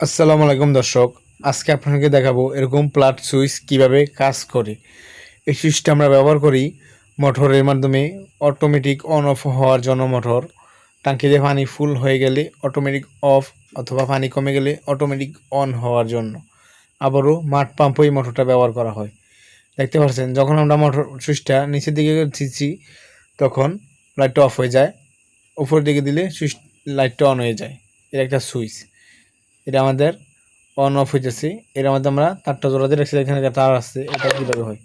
আসসালামু আলাইকুম দর্শক। আজকে আপনাকে দেখাবো এরকম প্লাট সুইচ কীভাবে কাজ করে। এই সুইচটা আমরা ব্যবহার করি মোটরের মাধ্যমে অটোমেটিক অন অফ হওয়ার জন্য মোটর। টাঙ্কিতে পানি ফুল হয়ে গেলে অটোমেটিক অফ অথবা পানি কমে গেলে অটোমেটিক অন হওয়ার জন্য। আবারও মাঠ পাম্প এই মোটরটা ব্যবহার করা হয়। দেখতে পাচ্ছেন, যখন আমরা মোটর সুইচটা নিচের দিকে দিচ্ছি, তখন লাইটটা অফ হয়ে যায়। উপর দিকে দিলে সুইচ লাইটটা অন হয়ে যায়। এটা একটা সুইচ। এটা আমাদের অন অফ হইতেছে। এর মধ্যে আমরা তারটা জোড়া দিয়ে রাখছি, এখানে তার আসছে এটা কীভাবে হয়?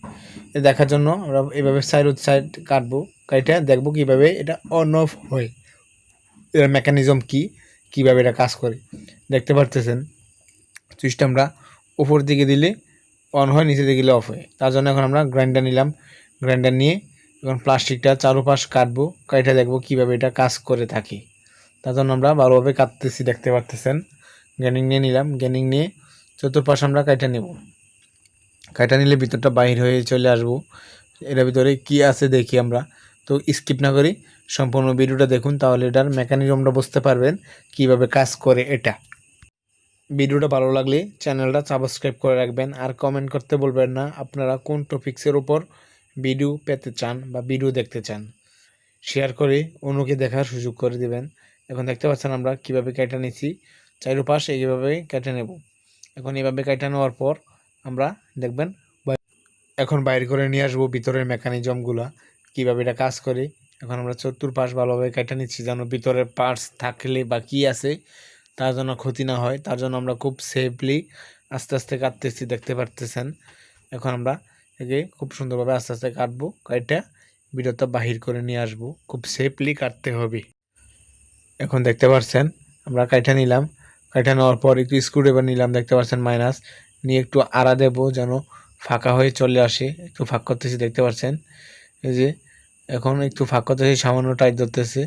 এটা দেখার জন্য আমরা এইভাবে সাইড সাইড কাটবো, কাইটা দেখব কীভাবে এটা অন অফ হয়। এর মেকানিজম কি, কীভাবে এটা কাজ করে? দেখতে পারতেছেন? সুইচটা আমরা উপর দিকে দিলে অন হয়, নিচে দিকে দিলে অফ হয়। তার জন্য এখন আমরা গ্রাইন্ডার নিলাম। গ্রাইন্ডার নিয়ে এখন প্লাস্টিকটা চারোপাশ কাটবো, কাইটা দেখব কীভাবে এটা কাজ করে থাকে। তার জন্য আমরা ভালোভাবে কাটতেছি, দেখতে পারতেছেন? গ্যানিং নিয়ে নিলাম গ্যানিং নিয়ে চতুর্পাশ আমরা কাইটা নেব। কাইটা নিলে ভিতরটা বাহির হয়ে চলে আসব। এটার ভিতরে কি আছে দেখি আমরা। তো স্কিপ না করি, সম্পূর্ণ ভিডিওটা দেখুন, তাহলে এটার মেকানিজমটা বুঝতে পারবেন কীভাবে কাজ করে এটা। ভিডিওটা ভালো লাগলে চ্যানেলটা সাবস্ক্রাইব করে রাখবেন, আর কমেন্ট করতে বলবেন না আপনারা কোন টপিক্সের উপর ভিডিও পেতে চান বা ভিডিও দেখতে চান। শেয়ার করে অন্যকে দেখার সুযোগ করে দিবেন। এখন দেখতে পাচ্ছেন আমরা কীভাবে কেটে নিচ্ছি চারোপাশ এইভাবে কেটে নেব। এখন এইভাবে কেটে নেওয়ার পর আমরা দেখবেন এখন বাইর করে নিয়ে আসব ভিতরের মেকানিজমগুলা, কীভাবে এটা কাজ করে। এখন আমরা চতুর্পাশ ভালোভাবে কেটে নিচ্ছি, যেন ভিতরের পার্টস থাকলে বা কী আছে তার জন্য ক্ষতি না হয়। তার জন্য আমরা খুব সেফলি আস্তে আস্তে কাটতেছি, দেখতে পারতেছেন। এখন আমরা একে খুব সুন্দরভাবে আস্তে আস্তে কাটবো কাইটা ভিডিওটা বাহির করে নিয়ে আসব। খুব সেফলি কাটতে হবে। এখন দেখতে পাচ্ছেন আমরা কাইটা নিলাম। কাইটা নেওয়ার পর একটু স্ক্রুড্রাইভার নিলাম, দেখতে পাচ্ছেন মাইনাস নিয়ে একটু আড়া দেবো যেন ফাঁকা হয়ে চলে আসে। একটু ফাঁক করতেছি, দেখতে পাচ্ছেন? এই যে, এখন একটু ফাঁক করতেছি, সামান্য টাইট ধরতেছে।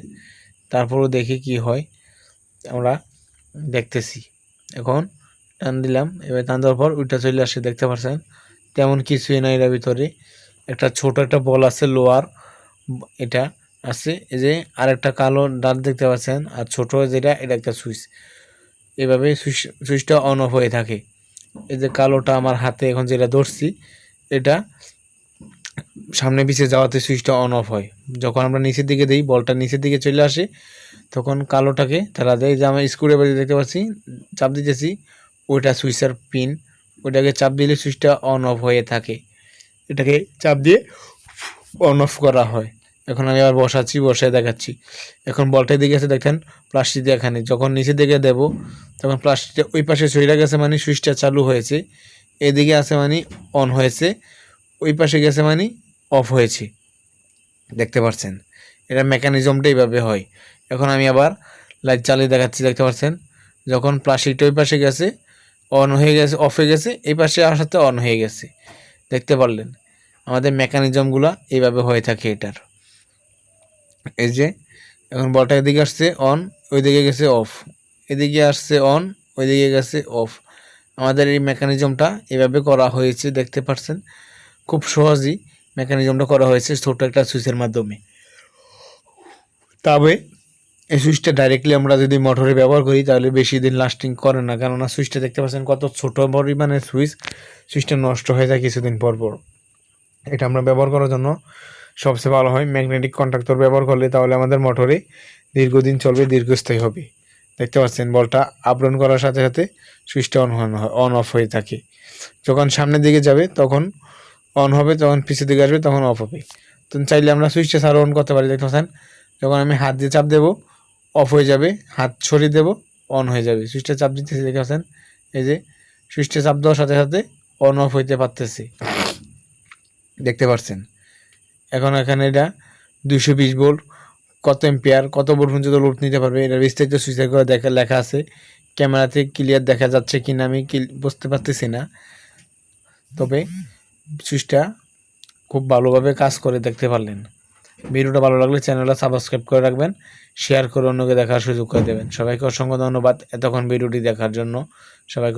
তারপরও দেখি কি হয়। আমরা দেখতেছি। এখন টান দিলাম, এবার টান দেওয়ার পর ওইটা চলে আসে, দেখতে পাচ্ছেন? তেমন কিছুই না এটার ভিতরে। একটা ছোট একটা বল আছে লোয়ার এটা আছে, এই যে আরেকটা কালো ডাট দেখতে পাচ্ছেন, আর ছোট যেটা, এটা একটা সুইচ এভাবে সুইচ, সুইচটা অন অফ হয়ে থাকে। এই যে কালোটা আমার হাতে এখন যেটা ধরছি, এটা সামনে পিছিয়ে যাওয়াতে সুইচটা অন অফ হয়। যখন আমরা নিচের দিকে দিই, বলটা নিচের দিকে চলে আসে, তখন কালোটাকে তারা দেয়, যে আমরা স্ক্রুড্রাইভার দেখতে পাচ্ছি, চাপ দিতেছি, ওইটা সুইচের পিন ওইটাকে চাপ দিলে সুইচটা অন অফ হয়ে থাকে। এটাকে চাপ দিয়ে অন অফ করা হয়। এখন আমি আবার বসাচ্ছি, বসায় দেখাচ্ছি। এখন বলটার দিকে আছে, দেখেন প্লাস্টিক এখানে। যখন নিচে দিকে দেব, তখন প্লাস্টিকটা ওই পাশে সইরা গেছে মানে সুইচটা চালু হয়েছে। এদিকে আছে মানে অন হয়েছে, ওই পাশে গেছে মানে অফ হয়েছে। দেখতে পাচ্ছেন? এটা মেকানিজমটা এইভাবে হয়। এখন আমি আবার লাইট চালিয়ে দেখাচ্ছি, দেখতে পাচ্ছেন? যখন প্লাস্টিকটা ওই পাশে গেছে, অন হয়ে গেছে, অফ হয়ে গেছে, এই পাশে আসাতে অন হয়ে গেছে। দেখতে পারলেন? আমাদের মেকানিজমগুলো এইভাবে হয়ে থাকে এটার। এই যে, এখন বলটা এদিকে আসছে অন ওইদিকে গেছে অফ এদিকে আসছে অন ওইদিকে গেছে অফ আমাদের এই মেকানিজমটা এভাবে করা হয়েছে, দেখতে পাচ্ছেন? খুব সহজেই মেকানিজমটা করা হয়েছে ছোট একটা সুইচের মাধ্যমে। তবে এই সুইচটা ডাইরেক্টলি আমরা যদি মোটরে ব্যবহার করি, তাহলে বেশি দিন লাস্টিং করে না। কেননা সুইচটা দেখতে পাচ্ছেন কত ছোট পরিমাণের সুইচ সুইচটা নষ্ট হয়ে যায় কিছুদিন পর পর। এটা আমরা ব্যবহার করার জন্য সবচেয়ে ভালো হয় ম্যাগনেটিক কন্ট্রাক্টর ব্যবহার করলে তাহলে আমাদের মোটরে দীর্ঘদিন চলবে, দীর্ঘস্থায়ী হবে। দেখতে পাচ্ছেন, বলটা আপডাউন করার সাথে সাথে সুইচটা অন অন অফ হয়ে থাকে। যখন সামনের দিকে যাবে, তখন অন হবে তখন পিছের দিকে আসবে, তখন অফ হবে। তো চাইলে আমরা সুইচটা সারা অন করতে পারি। দেখতে পাচ্ছেন, যখন আমি হাত দিয়ে চাপ দেবো অফ হয়ে যাবে, হাত ছড়িয়ে দেবো অন হয়ে যাবে। সুইচটা চাপ দিতেছি, দেখতে পাচ্ছেন, এই যে সুইচটা চাপ দেওয়ার সাথে সাথে অন অফ হইতে পারতেছি। দেখতে পাচ্ছেন। এখন এখানে এটা দুশো বিশ ভোল্ট কত এম্পিয়ার কত ভোল্ট পর্যন্ত লোড নিতে পারবে, এটা বিস্তারিত সুইচের করে দেখা লেখা আছে। ক্যামেরাতে ক্লিয়ার দেখা যাচ্ছে কি না আমি বুঝতে পারতেছি না। তবে সুইচটা খুব ভালোভাবে কাজ করে দেখতে পারলেন। ভিডিওটা ভালো লাগলে চ্যানেলটা সাবস্ক্রাইব করে রাখবেন শেয়ার করে অন্যকে দেখার সুযোগ করে দেবেন। সবাইকে অসংখ্য ধন্যবাদ এতক্ষণ ভিডিওটি দেখার জন্য। সবাইকে